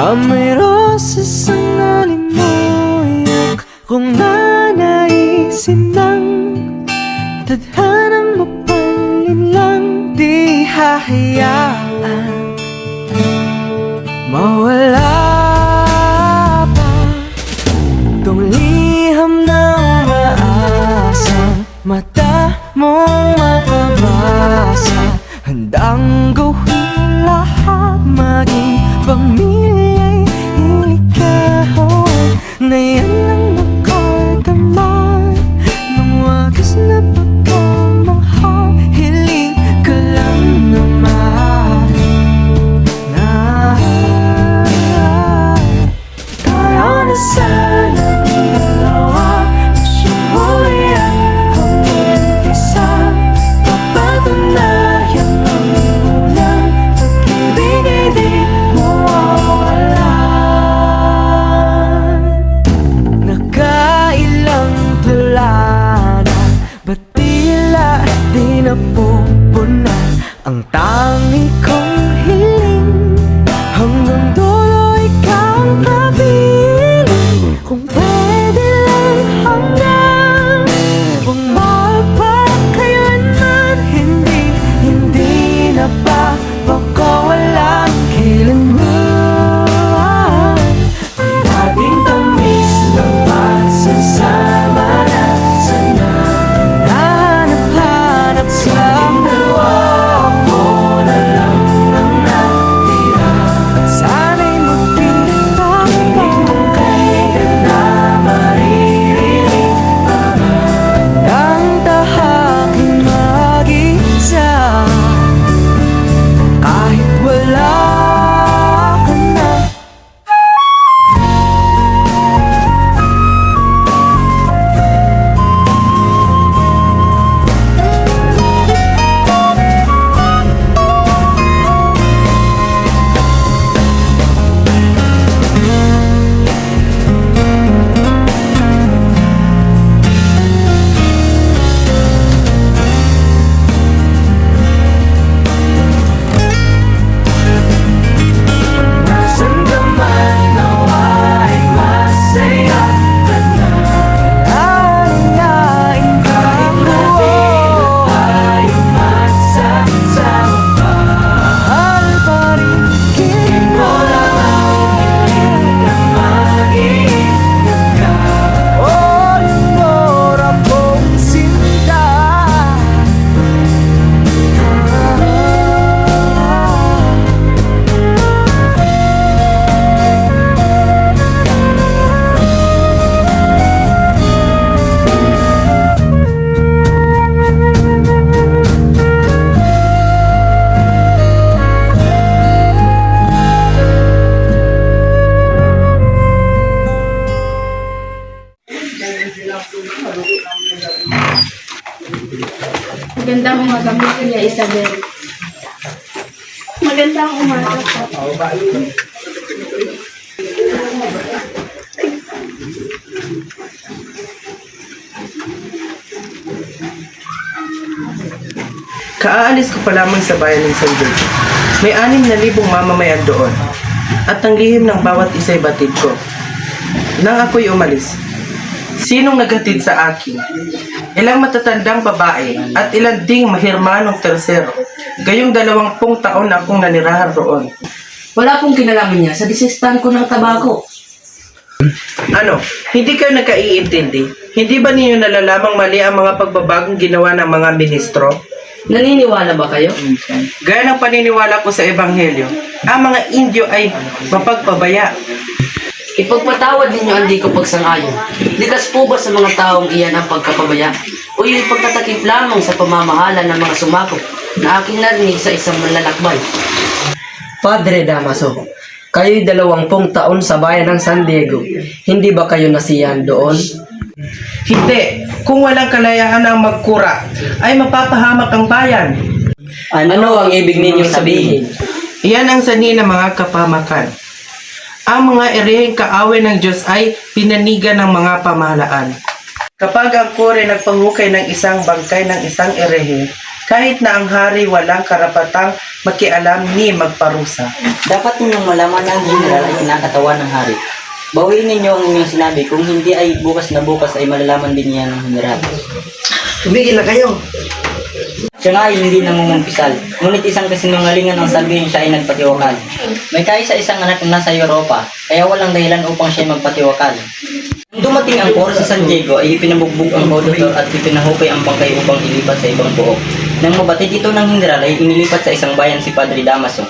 Amoy roses ang alimoyak Kung nanaisin ng Tadhanang mapalin lang Di hahayaan. Mawala pa Itong liham na umaasa. Mata mong makabasa Handang gawin lahat Maging pamilya'y Magandang umaga po, Kuya Isabel. Magandang umaga po. Kaaalis ko pa lamang sa bayan ng San Diego. May anim na libong mamamayan doon. At ang lihim ng bawat isa'y batid ko. Nang ako'y umalis, sinong naghatid sa akin? Ilang matatandang babae at ilang ding mahirmanong tersero. Gayong dalawampung taon na akong nanirahan roon. Wala pong kinalaman niya sa disistan ko ng tabako. Ano, hindi kayo nagkaiintindi? Hindi ba ninyo nalalamang mali ang mga pagbabagong ginawa ng mga ministro? Naniniwala ba kayo? Gaya ng paniniwala ko sa Ebanghelyo, ang mga Indio ay mapagpabaya. Ipagpatawad ninyo ang di ko pagsangayon. Likas po ba sa mga taong iyan ang pagkapabaya? O yung ipagtatakip lamang sa pamamahala ng mga sumakop na aking narinig sa isang malalakbay? Padre Damaso, kayo'y dalawampung taon sa bayan ng San Diego. Hindi ba kayo nasiyan doon? Hindi, kung walang kalayaan ang magkura, ay mapapahamak ang bayan. Ano ang ibig ninyong sabihin? Iyan ang sani ng mga kapamakan. Ang mga ereheng kaaway ng Diyos ay pinanigan ng mga pamahalaan. Kapag ang kore nagpahukay ng isang bangkay ng isang erehe, kahit na ang hari walang karapatang makialam ni magparusa. Dapat ninyong malaman ang general ay kinakatawan ng hari. Bawiin ninyo ang inyong sinabi kung hindi ay bukas na bukas ay malalaman din niya ng general. Tumigil na kayo! Siya nga ay hindi nangungumpisal, ngunit isang kasinungalingan ang sabihin siya ay nagpatiwakal. May kaisa-isang anak na nasa Europa, kaya walang dahilan upang siya magpatiwakal. Nung dumating ang port sa San Diego ay ipinabugbog ang auditor at ipinahukay ang bangkay upang ilipat sa ibang buok. Nang mabatid ito ng general ay inilipat sa isang bayan si Padre Damaso.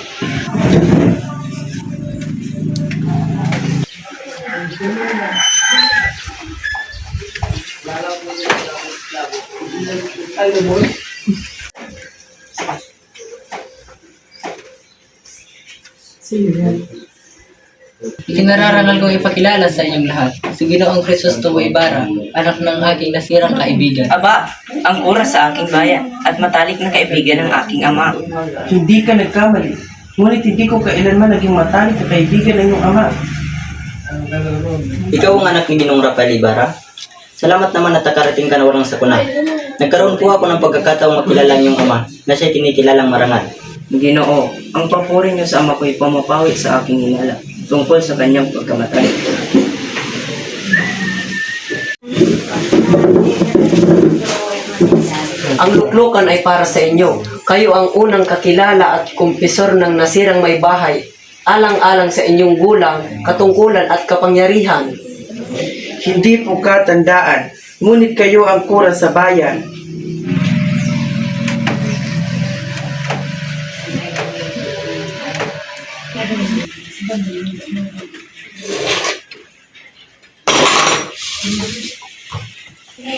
Ikinararangal kong ipakilala sa inyong lahat si Ginoong Crisostomo Ibarra, anak ng aking nasirang kaibigan. Aba, ang oras sa aking bayan at matalik na kaibigan ng aking ama. Hindi ka nagkamali, ngunit hindi ko kailanman naging matalik na kaibigan ng iyong ama. Ikaw ang anak ni Ginong Rafael Ibarra? Salamat naman at nakarating ka na walang sakuna. Nagkaroon po ako ng pagkakataong makilala ang iyong ama na siya kinikilalang marangal. Ginoo, ang papuri niyo sa ama ko'y pamapawi sa aking hinala tungkol sa kanyang pagkamatay. Ang luklukan ay para sa inyo. Kayo ang unang kakilala at kumpisor ng nasirang may bahay, alang-alang sa inyong gulang, katungkulan at kapangyarihan. Hindi po katandaan, ngunit kayo ang kura sa bayan.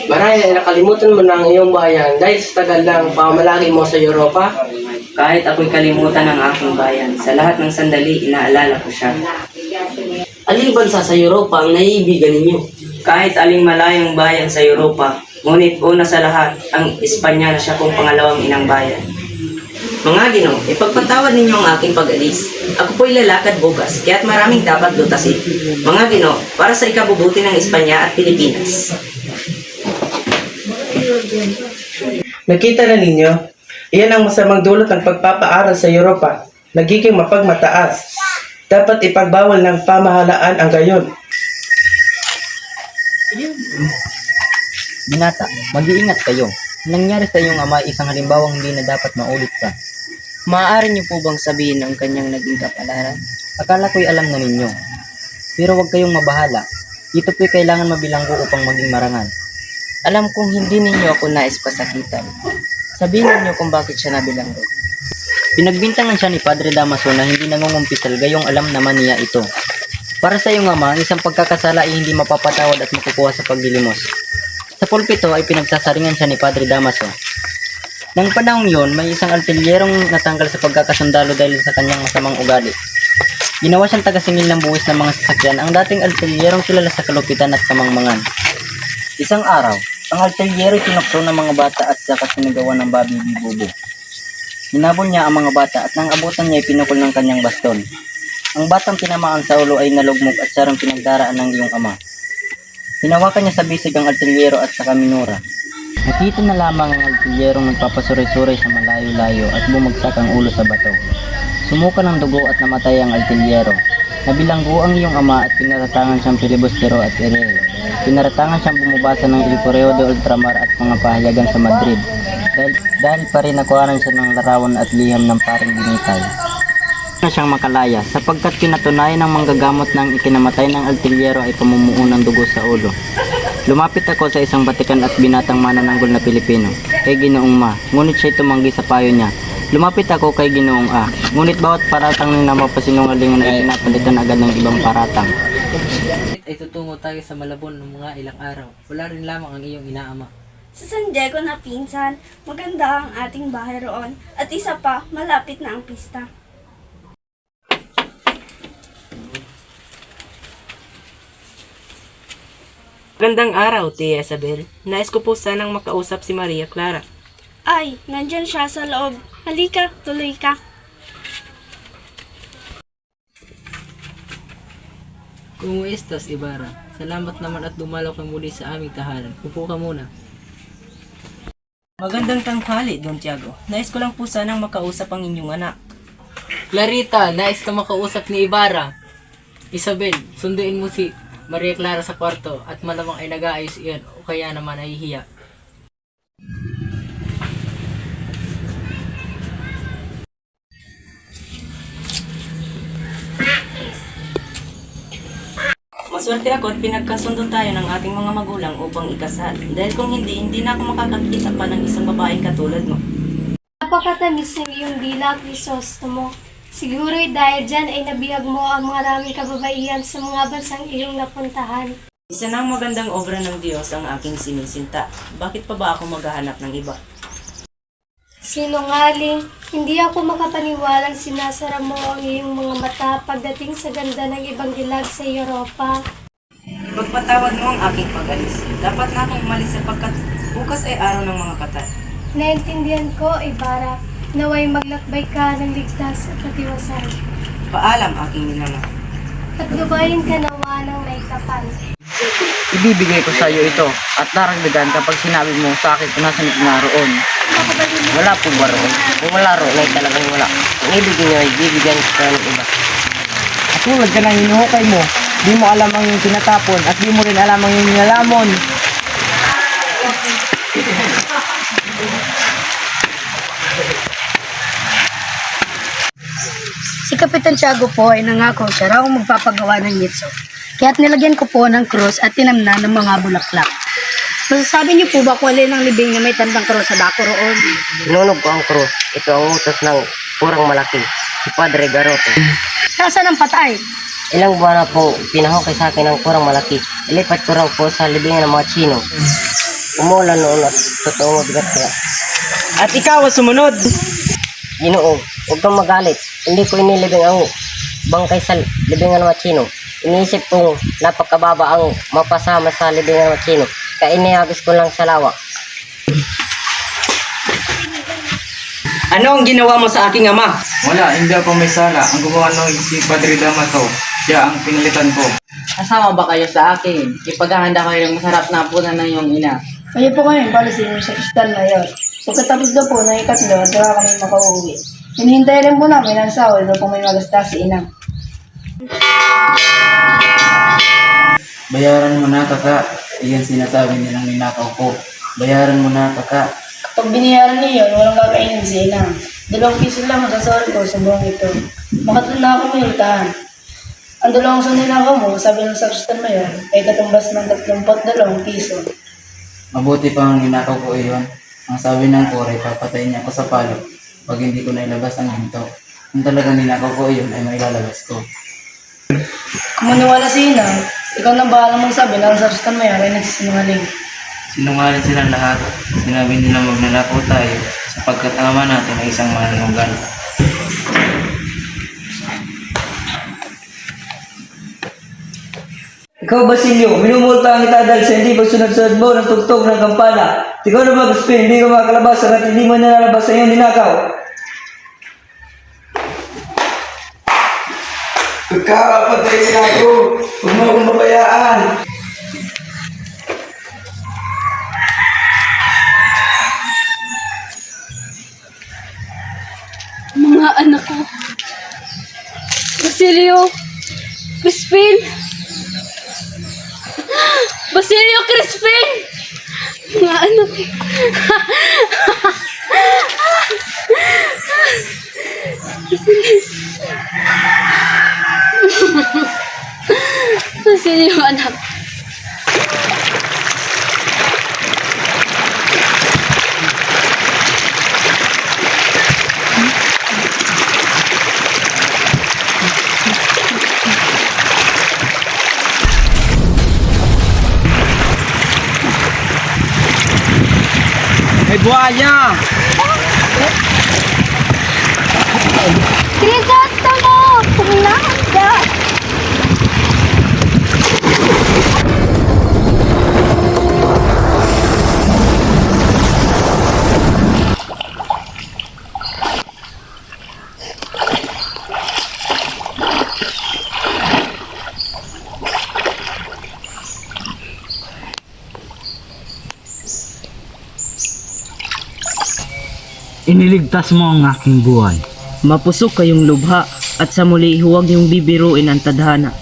Marahil nakalimutan mo na ang iyong bayan dahil sa tagal ng pamalaki mo sa Europa. Kahit ako'y kalimutan ng aking bayan, sa lahat ng sandali inaalala ko siya. Aling bansa sa Europa ang naiibigan ninyo? Kahit aling malayong bayan sa Europa, ngunit una sa lahat, ang Espanya na siya kong pangalawang inang bayan. Mga Ginoo, ipagpatawad ninyo ang aking pag-alis. Ako po'y lalakad bukas, kaya't maraming dapat lutasin. Mga Ginoo, para sa ikabubuti ng Espanya at Pilipinas. Nakita na ninyo, iyan ang masamang dulot ng pagpapaaral sa Europa. Nagiging mapagmataas. Dapat ipagbawal ng pamahalaan ang gayon. Binata, mag-iingat kayo. Nangyari sa iyong ama isang halimbawang hindi na dapat maulit pa. Maaari niyo po bang sabihin ang kanyang naging kapalaran? Akala ko'y alam na ninyo. Pero huwag kayong mabahala. Ito po'y kailangan mabilanggo upang maging marangal. Alam kong hindi ninyo ako nais pasakitan. Sabihin ninyo kung bakit siya nabilanggo. Pinagbintangan siya ni Padre Damaso na hindi nangungumpisal gayong alam naman niya ito. Para sa iyong ama, ang isang pagkakasala ay hindi mapapatawad at makukuha sa paglilimos. Sa pulpito ay pinagsasaringan siya ni Padre Damaso. Nang panahong yon, may isang altilyerong natanggal sa pagkakasundalo dahil sa kanyang masamang ugali. Ginawa siyang tagasingil ng buwis ng mga sasakyan ang dating altilyerong kilala sa kalupitan at kamangmangan. Isang araw, ang altilyero ay tinokso ng mga bata at saka sinigawan ng babi bibubo. Hinabol niya ang mga bata at nang abutan niya ay pinukol ng kanyang baston. Ang batang tinamaan sa ulo ay nalugmok at sarang pinagdaraan ng iyong ama. Hinawakan niya sa bisig ang altilyero at saka minura. Nakita na lamang ang altilyerong nagpapasuray-suray sa malayo-layo at bumagsak ang ulo sa bato. Sumuka ng dugo at namatay ang altilyero. Nabilanggo ang iyong ama at pinaratangan siyang pilibustero at ere. Pinaratangan siyang bumabasa ng El Correo de Ultramar at mga pahayagan sa Madrid. Dahil, dahil pa rin nakuhanan siya ng larawan at liham ng paring binitay. Na siyang makalaya sapagkat pinatunayan ng manggagamot ng ikinamatay ng altilyero ay pamumuo ng dugo sa ulo. Lumapit ako sa isang batikan at binatang manananggol na Pilipino, kay Ginoong Ma, ngunit siya'y tumanggi sa payo niya. Lumapit ako kay Ginoong A, ngunit bawat paratang ng napapasinungalingan ay pinapalitan agad ng ibang paratang. Ay tutungo tayo sa Malabon ng mga ilang araw. Wala rin lamang ang iyong inaama. Sa San Diego na pinsan, maganda ang ating bahay roon. At isa pa, malapit na ang pista. Gandang araw, Tia Isabel. Nais ko po sanang makausap si Maria Clara. Ay, nandyan siya sa loob. Halika, tuloy ka. Kung estas, Ibarra. Salamat naman at dumalaw ka muli sa aming tahanan. Upo ka muna. Magandang tanghali, Don Tiago. Nais ko lang po sanang makausap ang inyong anak. Clarita, nais ka makausap ni Ibarra. Isabel, sunduin mo si Maria Clara sa kwarto at malamang ay nag-aayos iyon o kaya naman ay hiya. Maswerte ako at pinagkasundo tayo ng ating mga magulang upang ikasal. Dahil kung hindi, hindi na ako makakakita pa ng isang babaeng katulad mo. Napakatamis ng iyong dila, Crisostomo. Siguro'y dahil dyan ay nabihag mo ang mga raming kababaihan sa mga bansang iyong napuntahan. Isa na ang magandang obra ng Diyos ang aking sinisinta. Bakit pa ba ako maghahanap ng iba? Sinungaling, hindi ako makapaniwalang sinasara mo ang iyong mga mata pagdating sa ganda ng ibang dilag sa Europa. Pagpatawad mo ang aking pag-alis. Dapat na akong umalis sapagkat bukas ay araw ng mga patay. Naintindihan ko, Ibarra, naway maglakbay ka ng ligtas at katiwasan. Paalam aking ninama. At gabayin ka nawa ng may kapal. Ibibigay ko sa iyo ito at daragdagan kapag sinabi mo sa akin kung nasan ito naroon. Wala po ba roon? Kung wala roon ay talagang wala. Kung ibigay niyo ay bibigyan ko kayo ng iba. At tulad ka ng hinuhukay mo, di mo alam ang iyong tinatapon at di mo rin alam ang iyong nilalamon. Kapitan Tiago po ay nangako siya raw magpapagawa ng yitso. Kaya't nilagyan ko po ng krus at tinamna ng mga bulaklak. Masasabi niyo po ba kung alin ang libing na may tandang krus sa dako roon? Sinunog ko ang krus. Ito ang utos ng kurang malaki, si Padre Garoto. Nasaan ang patay? Ilang buwan na po pinahukay sa akin ang kurang malaki. Ilipat ko raw po sa libingan ng mga Chino. Umulan noon at totoo mabigat kaya. At ikaw ang sumunod. Ginoo, huwag kang magalit. Hindi ko inilibing ang bangkay sa libingan ng mga Chino. Iniisip kong napakababa ang mapasama sa libingan ng mga Chino. Kaya inihagis ko lang sa lawa. Ano ang ginawa mo sa aking ama? Wala, hindi ako may sala. Ang gumawa ng si Padre Damaso. Siya ang pinalitan ko. Kasama ba kayo sa akin? Ipaghahanda kayo ng masarap na punan ng iyong ina. Kayo po kami, palisin niyo sa kristal na yun. Pagkatapos daw po ng ikatlo, saka kami makauwi. Hinihintay rin po namin ang sahod daw po may magasta si inang. Bayaran mo na, kaka. Iyan sinasabi nilang ninakaw ko. Bayaran mo na, kaka. Pag biniyaran niyo yun, walang kakainin si inang. Dalawang piso lang ang sasahod ko sa buong ito. Makatlo na ako may utahan. Ang dalawang suninakaw mo, sabi ng sakristan mayor, ay katumbas ng 32 piso. Mabuti pa ang ninakaw ko iyon. Ang sabi ng kore, papatayin niya ako sa palo pag hindi ko nailabas ang ginto. Kung talagang ninakaw ko iyon, ay mailalabas ko. Kung maniwala si inang, ikaw na bahala magsabi na ang sakristan mayor ay nagsisinungaling. Sinungaling silang lahat. Sinabi nila magnanakaw tayo sapagkat ang ama natin ay isang manununggal. Ikaw, Basilio, minumultahan kita dahil sa hindi pagsunod-sunod mo ng tugtog ng kampana. At Ikaw na mag-spin, hindi ka makakalabas hanggat hindi mo nalalabas sa iyong ninakaw. Pagkakapatayin ako, huwag mo akong mabayaan. Mga anak ko. Basilio! Crispin! Basilio Crispin! Mga anak ko. Basilio anak. May buhaya! Crisostomo! Pumunaan ka! Iniligtas mo ang aking buhay. Mapusok kayong lubha at sa muli huwag niyong bibiruin ang tadhana.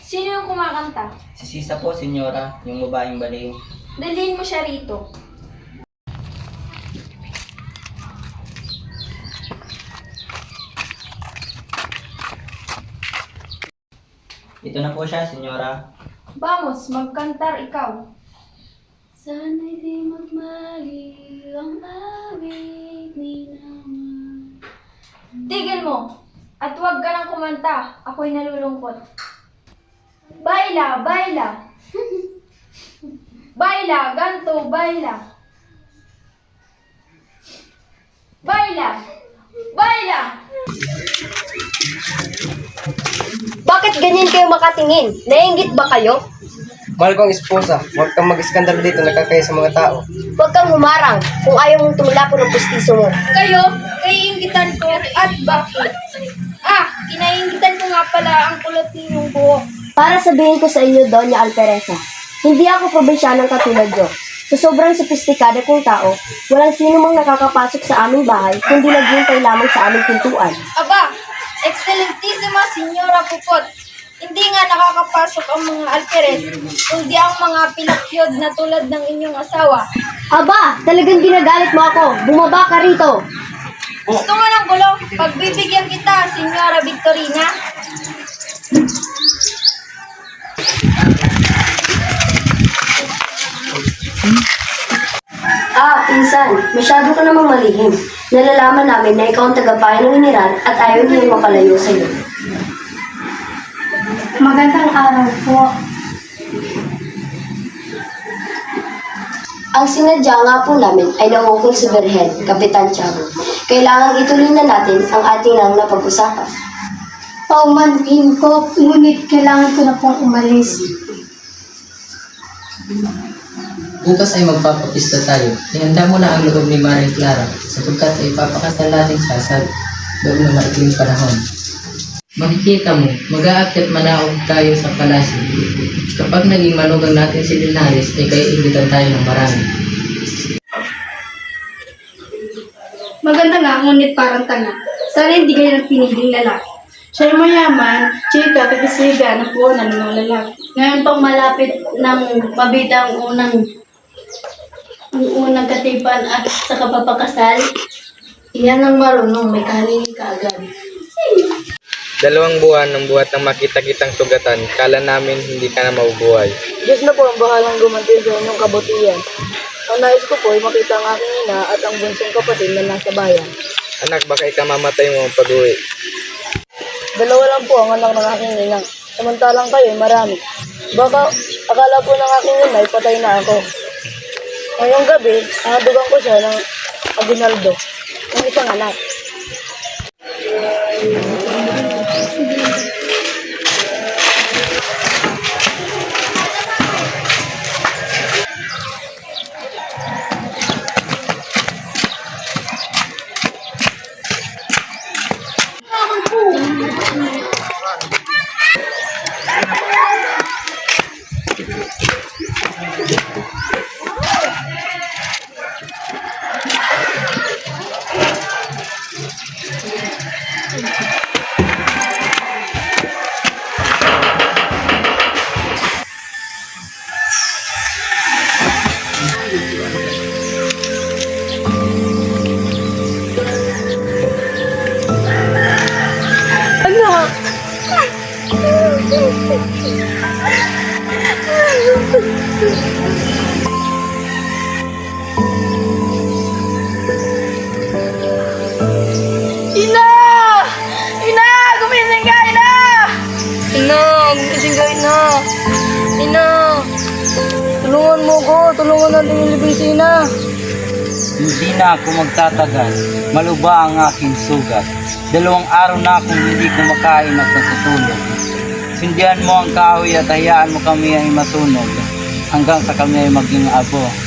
Sino yung kumakanta? Si Sisa po, senyora, yung babaeng baliw. Dalhin mo siya rito. Ito na po siya, senyora. Vamos, magkantar ikaw. Sana'y di magmaliw ang awit ni naman. Tigil mo! At huwag ka nang kumanta. Ako'y nalulungkot. Baila, baila! baila, ganto, baila! Baila! Baila! Bakit ganyan kayo makatingin? Nainggit ba kayo? Mahal kong esposa, huwag kang mag-iskandalo dito nakakaya sa mga tao. Huwag kang humarang kung ayaw mong tumilapon ng pustiso mo. Kayo, kaiingitan ko at bakit? Ah, kinaingitan ko nga pala ang kulot ninyong buhok. Para sabihin ko sa inyo, Doña Alpereza, hindi ako probinsyanang katulad nyo. Sa sobrang sopistikada kong tao, walang sino mang nakakapasok sa aming bahay kundi naghintay lamang sa aming pintuan. Aba, Excelentísima Senyora Pupot, hindi nga nakakapasok ang mga alperes, kundi ang mga pilakyod na tulad ng inyong asawa. Aba, talagang ginagalit mo ako. Bumaba ka rito. Gusto mo ng gulo? Pagbibigyan kita, Senyora Victorina. Ah, pinsan, masyado ka namang malihim. Nalalaman namin na ikaw ang tagapayan ng Iniran at ayaw niyo makalayo sa iyo. Magandang araw po. Ang sinadya nga po namin ay nangungkol sa Berhen, Kapitan Charo. Kailangan ituloy na natin ang ating nang napag-usapan. Paumanhin ko, ngunit kailangan ko na pong umalis. Bukas ay magpapapista tayo. Ihanda mo na ang loob ni Maring Clara sapagkat ay papakasal natin siya sa loob ng maikling panahon. Makikita mo, mag-aakyat manaog tayo sa palasyo. Kapag naging manugang natin si Linares, ay kaya ingitan tayo ng marami. Maganda nga, ngunit parang tanga. Sana hindi kayo ng piniling lalaki. Siya mayaman, chika, kapisiga, ng puwanan ng mga lalaki. Ngayon pang malapit ng mabita ang unang ang unang katipan at sa kapapakasal, iyan ang marunong may kahalin kaagad. Dalawang buwan ng buhat ng makita-kitang sugatan, kala namin hindi ka na mabubuhay. Diyos na po ang bahalang gumanti sa inyong kabutihan. Ang nais ko po ay makita ang aking ina at ang bunsong kapatid na nasa bayan. Anak, baka ikamamatay mo ang pag-uwi. Dalawa lang po ang anak ng aking ina. Samantalang kayo ay marami. Baka akala po ng aking ina ay patay na ako. Ngayong gabi, nakadugan ko siya ng Aguinaldo, ng isang anak. Hindi na ako magtatagal. Maluba ang aking sugat. Dalawang araw na akong hindi kumakain at natutulog. Sindihan mo ang kahoy at hayaan mo kami ay masunog hanggang sa kami ay maging abo.